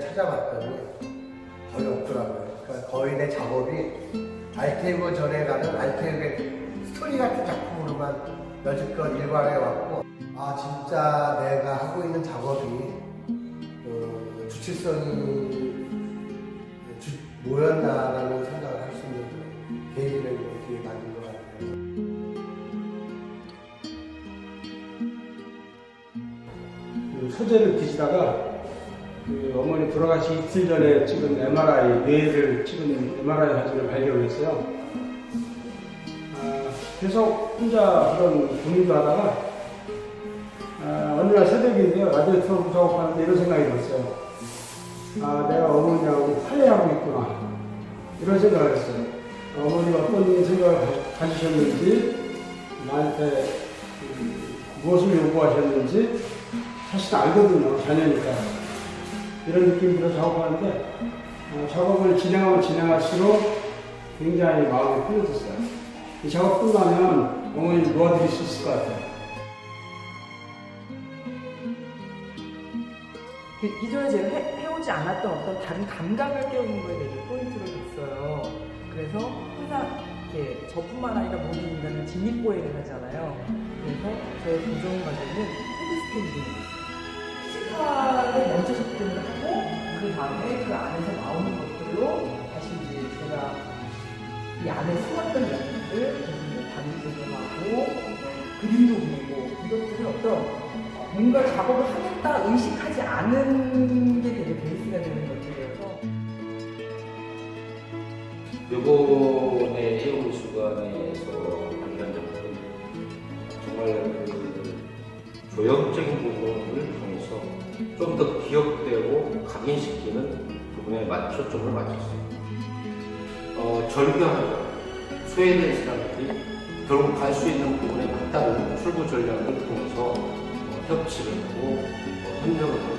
찾아봤더니 거의 없더라고요. 그러니까 거의 내 작업이 알테이브 전에 가는 알테이브의 스토리 같은 작품으로만 여지껏 일관해 왔고 아 진짜 내가 하고 있는 작업이 어, 주체성이 주, 뭐였나라는 생각을 할 수 있는 계기를 소재를 뒤지다가 그 어머니 돌아가시기 이틀 전에 찍은 MRI 뇌를 찍은 MRI 사진을 발견을 했어요. 아, 계속 혼자 그런 고민도 하다가 아, 어느 날 새벽인데요 라디오 틀어보고 작업하는데 이런 생각이 들었어요. 아 내가 어머니하고 화해하고 있구나 이런 생각을 했어요. 어머니가 어떤 생각을 가- 가지셨는지 나한테 음, 무엇을 요구하셨는지 사실 알거든요, 자녀니까. 이런 들어 작업하는데, 어, 작업을 진행하면 진행할수록 굉장히 마음이 편해졌어요. 이 작업 끝나면 어머니를 도와드릴 수 있을 것 같아요. 그 기존에 제가 해, 해오지 않았던 어떤 다른 감각을 깨우는 거에 되게 포인트를 줬어요. 그래서 항상 이렇게 저뿐만 아니라 모든 인간은 직립보행을 하잖아요. 그래서 저의 고정 과제는 헤드스탠딩. 먼저 접근을 하고 그 다음에 그 안에서 나오는 것들로 다시 이제 제가 이 안에 숨었던 이야기들 다리도 조정하고 그림도 그리고 이것들을 어떤 뭔가 작업을 하겠다 의식하지 않은 게 되게 베이스가 되는 것들이어서 요번에 해운수관에서 발견한 작품은 정말 그 조형적인 부분을 통해서 좀 더 기억되고 각인시키는 부분에 맞 초점을 맞췄어요. 어, 절벽하고 소외된 사람들이 결국 갈 수 있는 부분에 맞다는 출구 전략을 통해서 어, 협치를 하고 어, 협력을 하고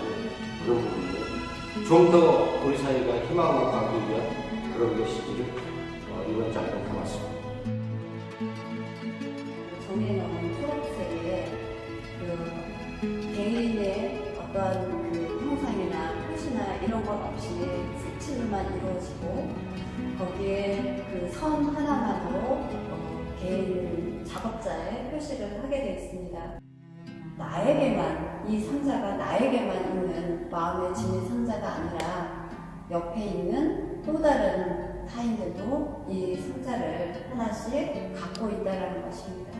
그런 부분들. 좀더 우리 사회가 희망을 가기 위한 그런 메시지를 어, 이번 작품 것 없이 색칠로만 이루어지고 거기에 그 선 하나만으로 어, 개인 작업자의 표시를 하게 되어 있습니다. 나에게만 이 상자가 나에게만 있는 마음의 짐의 상자가 아니라 옆에 있는 또 다른 타인들도 이 상자를 하나씩 갖고 있다라는 것입니다.